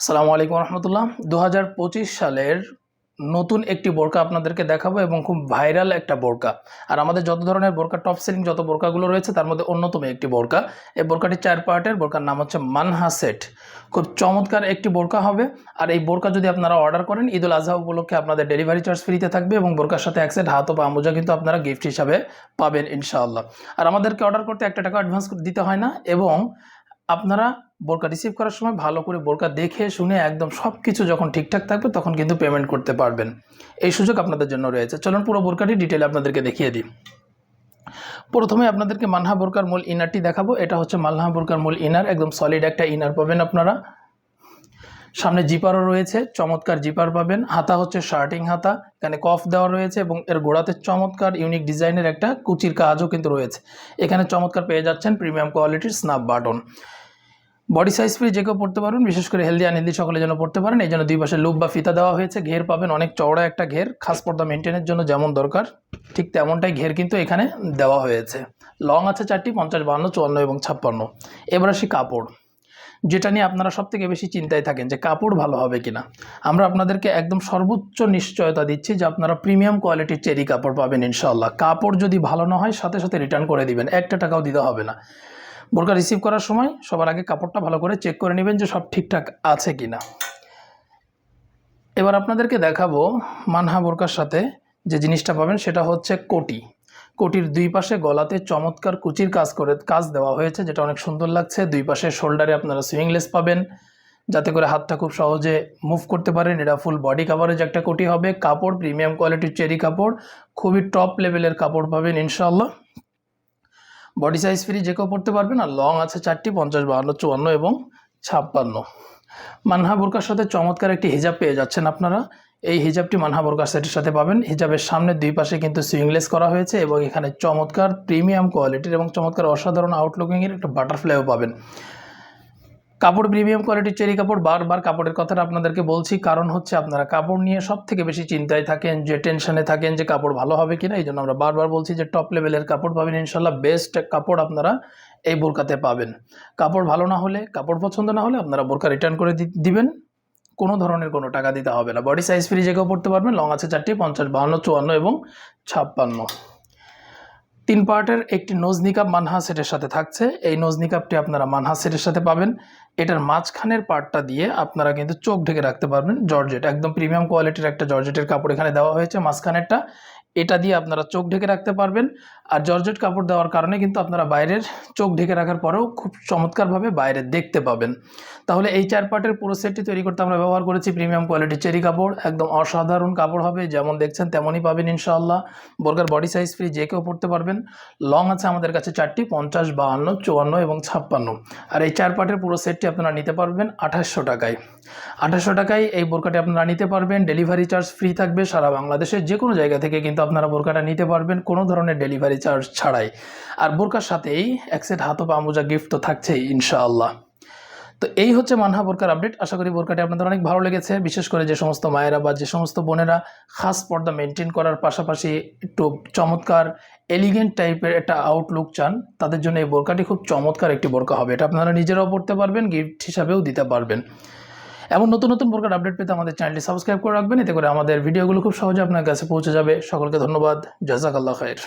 আসসালামু আলাইকুম রহমতুল্লাহ। দু হাজার পঁচিশ সালের নতুন একটি বোরকা আপনাদেরকে দেখাবো এবং খুব ভাইরাল একটা বোরকা। আর আমাদের যত ধরনের বোরকা টপ সেলিং যত বোরকাগুলো রয়েছে, তার মধ্যে অন্যতম একটি বোরকা। এই বোরকাটি চার পার্টের, বোরকার নাম হচ্ছে মানহা সেট। খুব চমৎকার একটি বোরকা হবে। আর এই বোরকা যদি আপনারা অর্ডার করেন ঈদুল আজহা উপলক্ষে আপনাদের ডেলিভারি চার্জ ফ্রিতে থাকবে এবং বোরকার সাথে এক সেট হাত ও পা মোজা কিন্তু আপনারা গিফট হিসাবে পাবেন ইনশাআল্লাহ। আর আমাদেরকে অর্ডার করতে একটা টাকা অ্যাডভান্স দিতে হয় না এবং আপনারা বোরকা রিসিভ করার সময় ভালো করে বোরকা দেখে, শুনে একদম সব কিছু যখন ঠিকঠাক থাকবে তখন কিন্তু পেমেন্ট করতে পারবেন। এই সুযোগ আপনাদের জন্য রয়েছে। চলুন পুরো বোরকাটি ডিটেলে আপনাদেরকে দেখিয়ে দিই। প্রথমে আপনাদেরকে মানহা বোরকার মূল ইনারটি দেখাবো। এটা হচ্ছে মালহা বোরকার মূল ইনার একদম সলিড একটা ইনার পাবেন আপনারা। সামনে জিপারও রয়েছে, চমৎকার জিপার পাবেন। হাতা হচ্ছে শার্টিং হাতা, এখানে কফ দেওয়া রয়েছে এবং এর গোড়াতে চমৎকার ইউনিক ডিজাইনের একটা কুচির কাজও কিন্তু রয়েছে। এখানে চমৎকার পেয়ে যাচ্ছেন প্রিমিয়াম কোয়ালিটির snap button body size free যে কেউ পড়তে পারবেন বিশেষ করে হেলদি আনহেলদি সকলের জন্য পড়তে পারেন। এই জন্য দুই পাশে লুপ বা ফিতা দেওয়া হয়েছে। ঘের পাবেন, অনেক চওড়া একটা ঘের। খাস পর্দা মেনটেনের জন্য যেমন দরকার, ঠিক তেমনটাই ঘের কিন্তু এখানে দেওয়া হয়েছে। লং আছে চারটি, পঞ্চাশ বান্ন চুয়ান্ন এবং ছাপ্পান্ন। এবার আসি কাপড়। যেটা নিয়ে আপনারা সব থেকে বেশি চিন্তায় থাকেন যে কাপড় ভালো হবে কিনা। আমরা আপনাদেরকে একদম সর্বোচ্চ নিশ্চয়তা দিচ্ছি যে আপনারা প্রিমিয়াম কোয়ালিটির চেরি কাপড় পাবেন ইনশাল্লাহ কাপড় যদি ভালো না হয়, সাথে সাথে রিটার্ন করে দিবেন। একটা টাকাও দিতে হবে না। বোরকা রিসিভ করার সময় সবার আগে কাপড়টা ভালো করে চেক করে নেবেন যে সব ঠিকঠাক আছে কি না এবার আপনাদেরকে দেখাবো মানহা বোরকার সাথে যে জিনিসটা পাবেন সেটা হচ্ছে কোটি। কোটির দুই পাশে গলাতে চমৎকার কুচির কাজ করে, কাজ দেওয়া হয়েছে, যেটা অনেক সুন্দর লাগছে। দুই পাশে শোল্ডারে আপনারা সুইংলেস পাবেন, যাতে করে হাতটা খুব সহজে মুভ করতে পারেন। এটা ফুল বডি কাভারেজ একটা কোটি হবে। কাপড় প্রিমিয়াম কোয়ালিটির চেরি কাপড়, খুবই টপ লেভেলের কাপড় পাবেন ইনশাল্লাহ বডি সাইজ ফ্রি যে কেউ পড়তে পারবেন আর লং আছে চারটি, পঞ্চাশ, বাহান্ন, চুয়ান্ন এবং ছাপ্পান্ন। মানহা বোরকার সাথে চমৎকার একটি হিজাব পেয়ে যাচ্ছেন আপনারা। এই হিজাবটি মানহা বোরকার সেটের সাথে পাবেন। হিজাবের সামনে দুই পাশে কিন্তু সুইংলেস করা হয়েছে এবং এখানে চমৎকার প্রিমিয়াম কোয়ালিটির এবং চমৎকার অসাধারণ আউটলুকিংয়ের একটা বাটারফ্লাইও পাবেন। কাপড় প্রিমিয়াম কোয়ালিটির চেরি কাপড়, বারবার কাপড়ের কথাটা আপনাদেরকে বলছি। কারণ হচ্ছে আপনারা কাপড় নিয়ে সব থেকে বেশি চিন্তায় থাকেন, যে টেনশনে থাকেন যে কাপড় ভালো হবে কিনা এই জন্য আমরা বারবার বলছি যে টপ লেভেলের কাপড় পাবেন, ইনশাল্লাহ বেস্ট কাপড় আপনারা এই বোরকাতে পাবেন। কাপড় ভালো না হলে, কাপড় পছন্দ না হলে আপনারা বোরকা রিটার্ন করে দিবেন। কোনো ধরনের কোনো টাকা দিতে হবে না। বডি সাইজ ফ্রি কেউ পড়তে পারবেন লং আছে চারটি, পঞ্চাশ, বাহান্ন, চুয়ান্ন এবং ছাপ্পান্ন। তিন পার্টের একটি নজনিকাপ মানহা সেটের সাথে থাকছে। এই নজনিকাপটি আপনারা মানহা সেটের সাথে পাবেন। এটার মাঝখানের পার্টটা দিয়ে আপনারা কিন্তু চোখ ঢেকে রাখতে পারবেন। জর্জেট, একদম প্রিমিয়াম কোয়ালিটির একটা জর্জেটের কাপড় এখানে দেওয়া হয়েছে মাঝখানেরটা। এটা দিয়ে আপনারা চোখ ঢেকে রাখতে পারবেন। আর জর্জেট কাপড় দেওয়ার কারণে কিন্তু আপনারা বাইরের চোখ ঢেকে রাখার পরেও খুব চমৎকারভাবে বাইরে দেখতে পাবেন। তাহলে এই চার পার্টের পুরো সেটটি তৈরি করতে আমরা ব্যবহার করেছি প্রিমিয়াম কোয়ালিটির চেরি কাপড়। একদম অসাধারণ কাপড় হবে, যেমন দেখছেন তেমনই পাবেন ইনশাআল্লাহ। বোরকার বডি সাইজ ফ্রি, যে কেউ পড়তে পারবেন। লং আছে আমাদের কাছে চারটি, পঞ্চাশ, বাহান্ন, চুয়ান্ন এবং ছাপ্পান্ন। আর এই চার পার্টের পুরো সেটটি আপনারা নিতে পারবেন আঠাশশো টাকায়। আঠাশশো টাকায় এই বোরকাটি আপনারা নিতে পারবেন। ডেলিভারি চার্জ ফ্রি থাকবে সারা বাংলাদেশের যে কোনো জায়গা থেকে কিন্তু আপনারা বোরকাটা নিতে পারবেন কোনো ধরনের ডেলিভারি চার্জ ছাড়াই। আর বোরকার সাথেই এক সেট হাত ও পামোজা গিফট তো থাকছেই, ইনশাআল্লাহ। তো এই হচ্ছে মানহা বোরকার আপডেট আশা করি বোরকাটি আপনাদের অনেক ভালো লেগেছে। বিশেষ করে যে সমস্ত মায়েরা বা যে সমস্ত বোনেরা খাস পর্দা মেনটেন করার পাশাপাশি একটু চমৎকার এলিগেন্ট টাইপের একটা আউটলুক চান, তাদের জন্য এই বোরকাটি খুব চমৎকার একটি বোরকা হবে। এটা আপনারা নিজেরাও পড়তে পারবেন গিফট হিসাবেও দিতে পারবেন। এমন নতুন নতুন প্রকার আপডেট পেতে আমাদের চ্যানেলটি সাবস্ক্রাইব করে রাখবেন। এতে করে আমাদের ভিডিওগুলো খুব সহজে আপনার কাছে পৌঁছে যাবে। সকলকে ধন্যবাদ। জাজাকাল্লা খায়ের